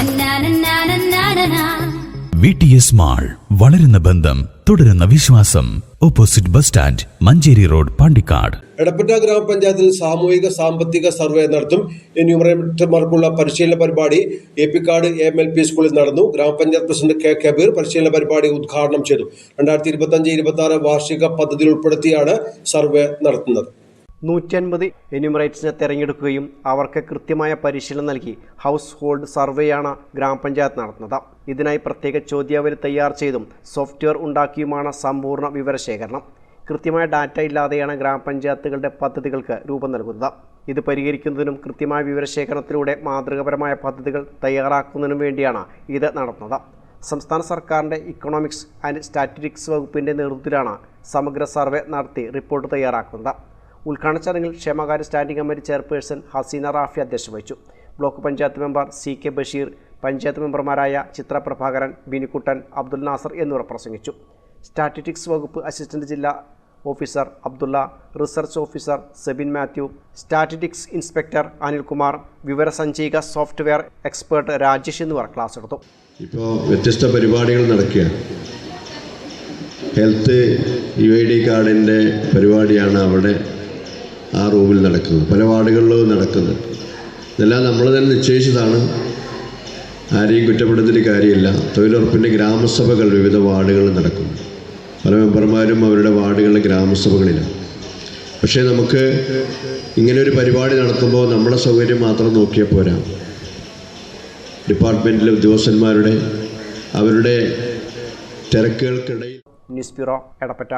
നന്നാനന്നാനന്നാനനാ. V T S mall വളരുന്ന ബന്ധം തുടരുന്ന വിശ്വാസം. Opposite bus stand Manjeri road Pandikkad. Edappatta ഗ്രാമപഞ്ചായത്തിൽ സാമൂഹിക സാമ്പത്തിക സർവേ നടത്തും. എന്യൂമറേറ്റർമാർക്കുള്ള പരിശീലന പരിപാടി എപ്പിക്കാട് എം എൽ പി സ്കൂളിൽ നടന്നു. ഗ്രാമപഞ്ചായത്ത് പ്രസിഡന്റ് കെ കബീർ പരിശീലന പരിപാടി ഉദ്ഘാടനം ചെയ്തു. രണ്ടായിരത്തി ഇരുപത്തി അഞ്ച് ഇരുപത്തി ആറ് വാർഷിക പദ്ധതിയിൽ ഉൾപ്പെടുത്തിയാണ് സർവേ നടത്തുന്നത്. നൂറ്റി അൻപത് എന്യൂമറേറ്റ്സിനെ തിരഞ്ഞെടുക്കുകയും അവർക്ക് കൃത്യമായ പരിശീലനം നൽകി ഹൗസ് ഹോൾഡ് സർവേയാണ് ഗ്രാമപഞ്ചായത്ത് നടത്തുന്നത്. ഇതിനായി പ്രത്യേക ചോദ്യാവലി തയ്യാർ ചെയ്തും സോഫ്റ്റ്വെയർ ഉണ്ടാക്കിയുമാണ് സമ്പൂർണ വിവരശേഖരണം. കൃത്യമായ ഡാറ്റ ഇല്ലാതെയാണ് ഗ്രാമപഞ്ചായത്തുകളുടെ പദ്ധതികൾക്ക് രൂപം നൽകുന്നത്. ഇത് പരിഹരിക്കുന്നതിനും കൃത്യമായ വിവരശേഖരണത്തിലൂടെ മാതൃകപരമായ പദ്ധതികൾ തയ്യാറാക്കുന്നതിനും വേണ്ടിയാണ് ഇത് നടത്തുന്നത്. സംസ്ഥാന സർക്കാരിന്റെ ഇക്കണോമിക്സ് ആൻഡ് സ്റ്റാറ്റിസ്റ്റിക്സ് വകുപ്പിന്റെ നേതൃത്വത്തിലാണ് സമഗ്ര സർവേ നടത്തി റിപ്പോർട്ട് തയ്യാറാക്കുന്നത്. ഉദ്ഘാടന ചടങ്ങിൽ ക്ഷേമകാര്യ standing committee chairperson Haseena Rafi അധ്യക്ഷത വഹിച്ചു block panchayat member C K Basheer panchayat മെമ്പർമാരായ ചിത്ര പ്രഭാകരൻ ബിനിക്കുട്ടൻ അബ്ദുൽ നാസർ എന്നിവർ പ്രസംഗിച്ചു. സ്റ്റാറ്റിസ്റ്റിക്സ് വകുപ്പ് അസിസ്റ്റന്റ് ജില്ലാ officer Abdulla research officer Sebin Mathew statistics inspector Anilkumar വിവരസഞ്ചയിക software expert Rajesh എന്നിവർ ക്ലാസ് എടുത്തു ഇപ്പോൾ വ്യത്യസ്ത പരിപാടികൾ നടക്കുകയാണ് ഹെൽത്ത് യു ഐ ഡി കാർഡിന്റെ പരിപാടിയാണ് അവിടെ ആ റൂമിൽ നടക്കുന്നത് പല വാർഡുകളിലും നടക്കുന്നത് ഇതെല്ലാം നമ്മൾ തന്നെ നിശ്ചയിച്ചതാണ്. ആരെയും കുറ്റപ്പെടുത്തിയിട്ട് കാര്യമില്ല. തൊഴിലുറപ്പിന്റെ ഗ്രാമസഭകൾ വിവിധ വാർഡുകളിൽ നടക്കുന്നു. പല മെമ്പർമാരും അവരുടെ വാർഡുകളിലെ ഗ്രാമസഭകളിലാണ്. പക്ഷേ നമുക്ക് ഇങ്ങനെ ഒരു പരിപാടി നടത്തുമ്പോൾ നമ്മുടെ സൗകര്യം മാത്രം നോക്കിയാൽ പോരാ. ഡിപ്പാർട്ട്മെന്റിലെ ഉദ്യോഗസ്ഥന്മാരുടെ അവരുടെ തിരക്കുകൾക്കിടയിൽ ന്യൂസ് ബ്യൂറോ എടപ്പറ്റ.